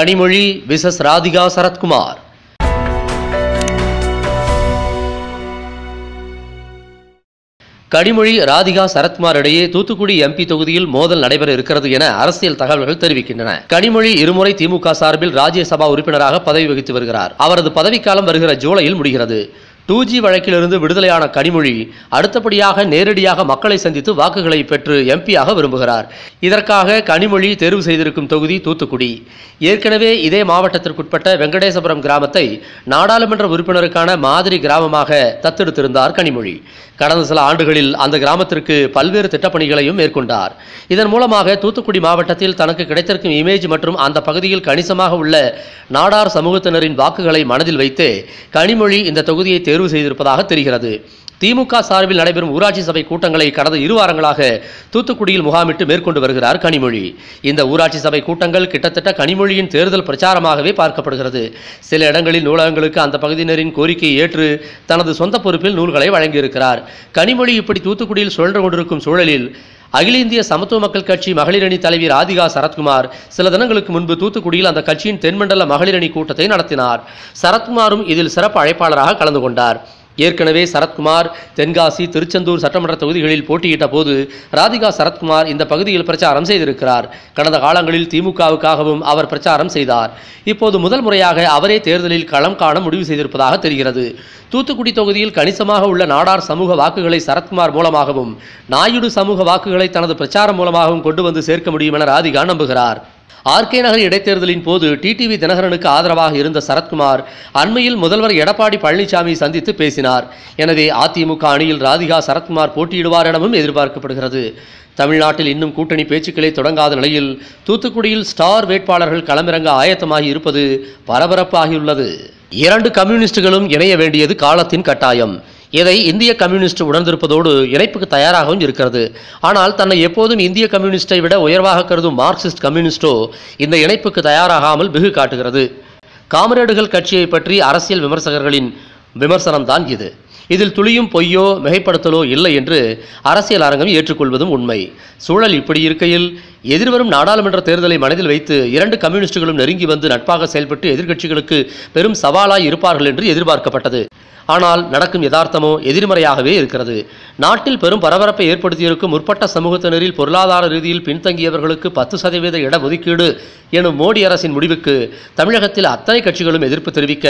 Kanimozhi versus Radhika Sarathkumar. Kanimozhi Radhika Sarathkumar இடையே Thoothukudi MP தொகுதியில் மோதல் நடைபெற இருக்கிறது என அரசியல் தகவல்கள் தெரிவிக்கின்றன. கனிமொழி இருமுறை திமுக சார்பில் ராஜ்யசபா உறுப்பினராக பதவி வகித்து வருகிறார். அவரது பதவிக்காலம் வருகிற ஜூலையில் முடிகிறது. டூ ஜி வழக்கிலிருந்து விடுதலையான கனிமொழி அடுத்தபடியாக நேரடியாக மக்களை சந்தித்து வாக்குகளை பெற்று எம்பியாக விரும்புகிறார். இதற்காக கனிமொழி தேர்வு செய்திருக்கும் தொகுதி தூத்துக்குடி. ஏற்கனவே இதே மாவட்டத்திற்குட்பட்ட வெங்கடேசபுரம் கிராமத்தை நாடாளுமன்ற உறுப்பினருக்கான மாதிரி கிராமமாக தத்தெடுத்திருந்தார் கனிமொழி. கடந்த சில ஆண்டுகளில் அந்த கிராமத்திற்கு பல்வேறு திட்டப்பணிகளையும் மேற்கொண்டார். இதன் மூலமாக தூத்துக்குடி மாவட்டத்தில் தனக்கு கிடைத்திருக்கும் இமேஜ் மற்றும் அந்த பகுதியில் கணிசமாக உள்ள நாடார் சமூகத்தினரின் வாக்குகளை மனதில் வைத்து கனிமொழி இந்த தொகுதியை தேர்வு தேர்வு செய்திருப்பதாக தெரிகிறது. திமுக சார்பில் நடைபெறும் ஊராட்சி சபை கூட்டங்களை கடந்த இரு வாரங்களாக தூத்துக்குடியில் முகாமிட்டு மேற்கொண்டு வருகிறார் கனிமொழி. இந்த ஊராட்சி சபை கூட்டங்கள் கிட்டத்தட்ட கனிமொழியின் தேர்தல் பிரச்சாரமாகவே பார்க்கப்படுகிறது. சில இடங்களில் நூலகங்களுக்கு அந்த பகுதியினரின் கோரிக்கையை ஏற்று தனது சொந்த பொறுப்பில் நூல்களை வழங்கியிருக்கிறார். கனிமொழி இப்படி தூத்துக்குடியில் சுழன்று கொண்டிருக்கும் சூழலில் அகில இந்திய சமத்துவ மக்கள் கட்சி மகளிரணி தலைவி ராதிகா சரத்குமார் சில தினங்களுக்கு முன்பு தூத்துக்குடியில் அந்த கட்சியின் தென்மண்டல மகளிரணி கூட்டத்தை நடத்தினார். சரத்குமாரும் இதில் சிறப்பு அழைப்பாளராக கலந்து கொண்டார். ஏற்கனவே சரத்குமார் தென்காசி திருச்செந்தூர் சட்டமன்ற தொகுதிகளில் போட்டியிட்ட போது ராதிகா சரத்குமார் இந்த பகுதியில் பிரச்சாரம் செய்திருக்கிறார். கடந்த காலங்களில் திமுகவுக்காகவும் அவர் பிரச்சாரம் செய்தார். இப்போது முதல் முறையாக அவரே தேர்தலில் களம் காண முடிவு செய்திருப்பதாக தெரிகிறது. தூத்துக்குடி தொகுதியில் கணிசமாக உள்ள நாடார் சமூக வாக்குகளை சரத்குமார் மூலமாகவும் நாயுடு சமூக வாக்குகளை தனது பிரச்சாரம் மூலமாகவும் கொண்டு வந்து சேர்க்க முடியும் என ராதிகா நம்புகிறார். ஆர்கே நகர் இடைத்தேர்தலின் போது டிடிவி தினகரனுக்கு ஆதரவாக இருந்த சரத்குமார் அண்மையில் முதல்வர் எடப்பாடி பழனிசாமி சந்தித்து பேசினார். எனவே அதிமுக அணியில் ராதிகா சரத்குமார் போட்டியிடுவார் எனவும் எதிர்பார்க்கப்படுகிறது. தமிழ்நாட்டில் இன்னும் கூட்டணி பேச்சுக்களை தொடங்காத நிலையில் தூத்துக்குடியில் ஸ்டார் வேட்பாளர்கள் களமிறங்க ஆயத்தமாகி இருப்பது பரபரப்பாகியுள்ளது. இரண்டு கம்யூனிஸ்டுகளும் இணைய வேண்டியது காலத்தின் கட்டாயம். இதை இந்திய கம்யூனிஸ்ட் உணர்ந்திருப்பதோடு இணைப்புக்கு தயாராகவும் இருக்கிறது. ஆனால் தன்னை எப்போதும் இந்திய கம்யூனிஸ்டை விட உயர்வாக கருதும் மார்க்சிஸ்ட் கம்யூனிஸ்டோ இந்த இணைப்புக்கு தயாராகாமல் பிகு காட்டுகிறது. காமரேடுகள் கட்சியை பற்றி அரசியல் விமர்சகர்களின் விமர்சனம்தான் இது. இதில் துளியும் பொய்யோ மிகைப்படுத்தலோ இல்லை என்று அரசியல் அரங்கம் ஏற்றுக்கொள்வதும் உண்மை. சூழல் இப்படி இருக்கையில் எதிர்வரும் நாடாளுமன்ற தேர்தலை மனதில் வைத்து இரண்டு கம்யூனிஸ்டுகளும் நெருங்கி வந்து நட்பாக செயல்பட்டு எதிர்க்கட்சிகளுக்கு பெரும் சவாலாய் இருப்பார்கள் என்று எதிர்பார்க்கப்பட்டது. ஆனால் நடக்கும் யதார்த்தமோ எதிர்மறையாகவே இருக்கிறது. நாட்டில் பெரும் பரபரப்பை ஏற்படுத்தியிருக்கும் முற்பட்ட சமூகத்தினரில் பொருளாதார ரீதியில் பின்தங்கியவர்களுக்கு பத்து சதவீத இடஒதுக்கீடு எனும் மோடி அரசின் முடிவுக்கு தமிழகத்தில் அத்தனை கட்சிகளும் எதிர்ப்பு தெரிவிக்க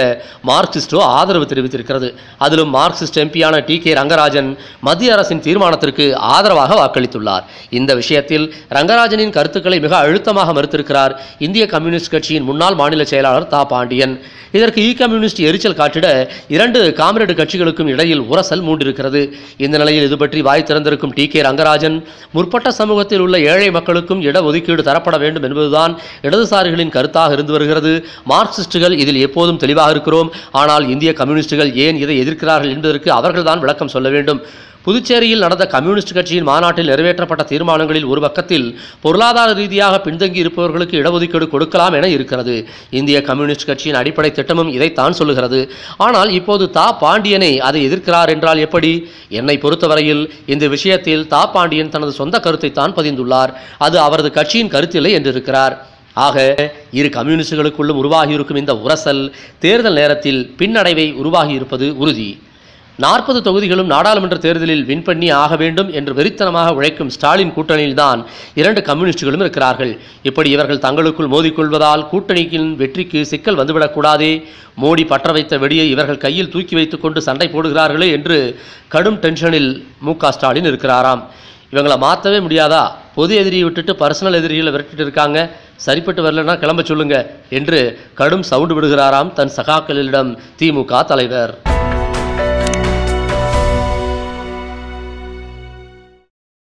மார்க்சிஸ்டோ ஆதரவு தெரிவித்திருக்கிறது. அதிலும் மார்க்சிஸ்ட் எம்பியான டி கே ரங்கராஜன் மத்திய அரசின் தீர்மானத்திற்கு ஆதரவாக வாக்களித்துள்ளார். இந்த விஷயத்தில் ரங்கராஜனின் கருத்துக்களை மிக அழுத்தமாக மறுத்திருக்கிறார் இந்திய கம்யூனிஸ்ட் கட்சியின் முன்னாள் மாநில செயலாளர் தா பாண்டியன். இதற்கு இ கம்யூனிஸ்ட் எரிச்சல் காட்டிட இரண்டு காம்ரேடு கட்சிகளுக்கும் இடையில் உரசல் மூண்டிருக்கிறது. இந்த நிலையில் இது பற்றி வாய் திறந்திருக்கும் டி கே ரங்கராஜன் முற்பட்ட சமூகத்தில் உள்ள ஏழை மக்களுக்கும் இடஒதுக்கீடு தரப்பட வேண்டும் என்பதுதான் இடதுசாரிகளின் கருத்தாக இருந்து வருகிறது. மார்க்சிஸ்டுகள் இதில் எப்போதும் தெளிவாக இருக்கிறோம். ஆனால் இந்திய கம்யூனிஸ்டுகள் ஏன் இதை எதிர்க்கிறார்கள் என்பதற்கு அவர்கள்தான் விளக்கம் சொல்ல வேண்டும். புதுச்சேரியில் நடந்த கம்யூனிஸ்ட் கட்சியின் மாநாட்டில் நிறைவேற்றப்பட்ட தீர்மானங்களில் ஒரு பக்கத்தில் பொருளாதார ரீதியாக பின்தங்கி இருப்பவர்களுக்கு இடஒதுக்கீடு கொடுக்கலாம் என இருக்கிறது. இந்திய கம்யூனிஸ்ட் கட்சியின் அடிப்படை திட்டமும் இதைத்தான் சொல்லுகிறது. ஆனால் இப்போது தா பாண்டியனை அதை எதிர்க்கிறார் என்றால் எப்படி? என்னை பொறுத்தவரையில் இந்த விஷயத்தில் தா பாண்டியன் தனது சொந்த கருத்தை தான் பதிந்துள்ளார். அது அவரது கட்சியின் கருத்தில்லை என்றிருக்கிறார். ஆக இரு கம்யூனிஸ்டுகளுக்குள்ளும் உருவாகியிருக்கும் இந்த உரசல் தேர்தல் நேரத்தில் பின்னடைவை உருவாகியிருப்பது உறுதி. நாற்பது தொகுதிகளும் நாடாளுமன்ற தேர்தலில் வின் பண்ணி ஆக வேண்டும் என்று வெறித்தனமாக உழைக்கும் ஸ்டாலின் கூட்டணியில்தான் இரண்டு கம்யூனிஸ்டுகளும் இருக்கிறார்கள். இப்படி இவர்கள் தங்களுக்குள் மோதிக்கொள்வதால் கூட்டணியின் வெற்றிக்கு சிக்கல் வந்துவிடக்கூடாதே மோடி பற்ற வைத்த வெடியை இவர்கள் கையில் தூக்கி வைத்துக்கொண்டு சண்டை போடுகிறார்களே என்று கடும் டென்ஷனில் மு. ஸ்டாலின் இருக்கிறாராம். இவங்களை மாற்றவே முடியாதா? பொது எதிரியை விட்டுட்டு பர்சனல் எதிரிகளை விரட்டிட்டு இருக்காங்க. சரிப்பட்டு வரலன்னா கிளம்ப சொல்லுங்க என்று கடும் சவுண்டு விடுகிறாராம் தன் சகாக்களிடம் திமுக தலைவர்.